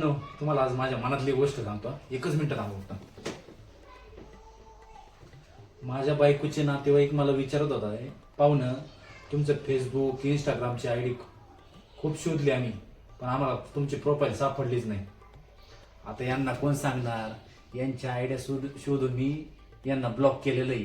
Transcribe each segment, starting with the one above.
No, तुम्हाला आज माझ्या मनातली गोष्ट सांगतो एकच मिनिट थांबा फक्त. माझ्या बायकोचे नातेवाईक मला विचारत होता पाहुणं तुमचं फेसबुक इंस्टाग्रामची आय डी खूप शोधली आम्ही पण आम्हाला तुमची प्रोफाईल सापडलीच नाही. आता यांना कोण सांगणार? यांच्या आयडिया शोधून मी यांना ब्लॉक केलेलं आहे.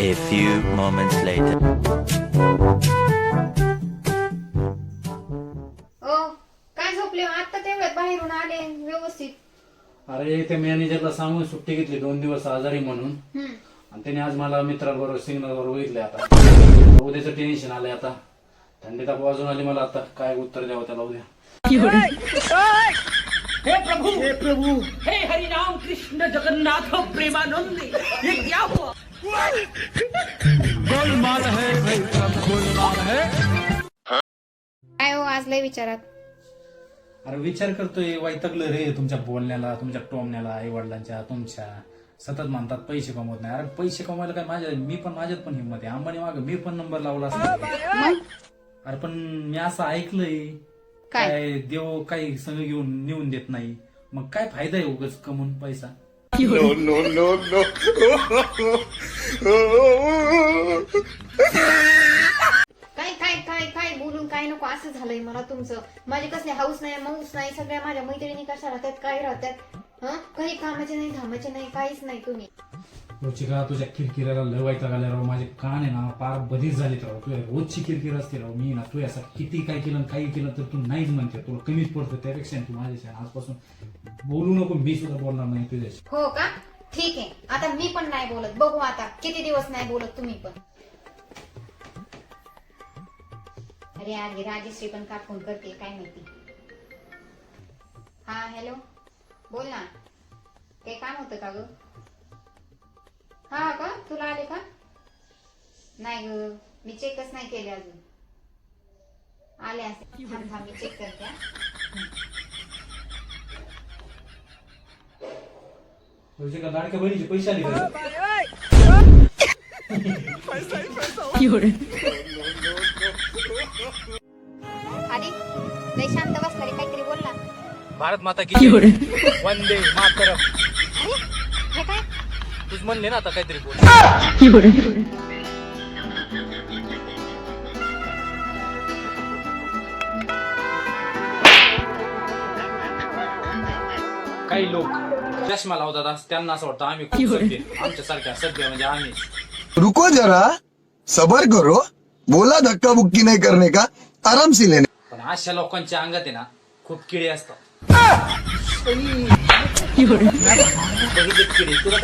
A few moments later. ओ काय झोपले? आता तेवढ्यात बाहेरून आले व्यवस्थित. अरे ते मॅनेजरला सांगून सुट्टी घेतली दोन दिवस आजारी म्हणून. हम्म. आणि त्याने आज मला मित्राबरोबर सिग्नलवर बघितले आता. उद्याचं टेन्शन आलंय आता. थंडी ताप वाजून आली मला आता. काय उत्तर द्यावं त्याला उद्या? हे प्रभु! हे प्रभु! हे हरि राम कृष्ण जगन्नाथ प्रेमानंद. ये क्या हुआ? काय हो आज लय विचारात. अरे विचार करतोय वैतकलं रे तुमच्या बोलण्याला तुमच्या टोमण्याला आई वडिलांच्या तुमच्या. सतत म्हणतात पैसे कमवत नाही. अरे पैसे कमवायला काय माझ्या मी पण माझ्यात पण हिंमत आहे. अंबानी माग मी पण नंबर लावला असता. अरे पण मी असं ऐकलंय काय? काय देव काही संग घेऊन नेऊन देत नाही. मग काय फायदा आहे उगाच कमवून पैसा? No, no, no, no. काय काय काय काय? बोलून काय नको? असं झालंय मला तुमचं. माझे कसले हाऊस नाही माऊस नाही सगळ्या माझ्या मैत्रिणी कशा राहतात काय राहतात? हं? काही कामाचे नाही धामाचे नाही काहीच नाही तुम्ही. रुचिका तुझ्या किरकिराला लय वाईट लागल्या राव. माझे कान आहे ना पार बधीर झालेत राव. तुझ्या रोजची किरकिर असते राव. मी ना तू असं किती काय केलं काही केलं तर तू नाहीच म्हणते. तुला कमीच पडतं. त्यापेक्षा तू माझ्याशी आजपासून बोलू नको. मी सुद्धा बोलणार नाही तुझ्याशी. हो का? ठीक आहे. आता मी पण नाही बोलत. बघू आता. किती दिवस नाही बोलत तुम्ही पण. अरे आगे राजेश्री पण का फोन करते? काय माहिती? हा हॅलो बोल ना. ते काम होतं का ग? हा का? तुला आले का? नाही ग मी चेकच नाही केले अजून. आले असे. थांब थांब मी चेक करते हा. रुचिका लाडक्या बहिणीचे पैसे आले का? आधी लय शांत बसणारे काहीतरी बोल ना भारत माता की वंदे मातरम. अरे हे काय? तूच म्हणले ना आता काहीतरी बोल. काही लोक चष्मा लावतात असं त्यांना असं वाटतं आम्ही खूप सभ्य आमच्या सारख्या सभ्य म्हणजे आम्ही. रुको जरा सबर करो. बोला धक्का बुक्की नहीं करने का? आराम से लेने पण अशा लोकांच्या अंगात आहे ना खूप किडे असतात. बघितले किडे तुला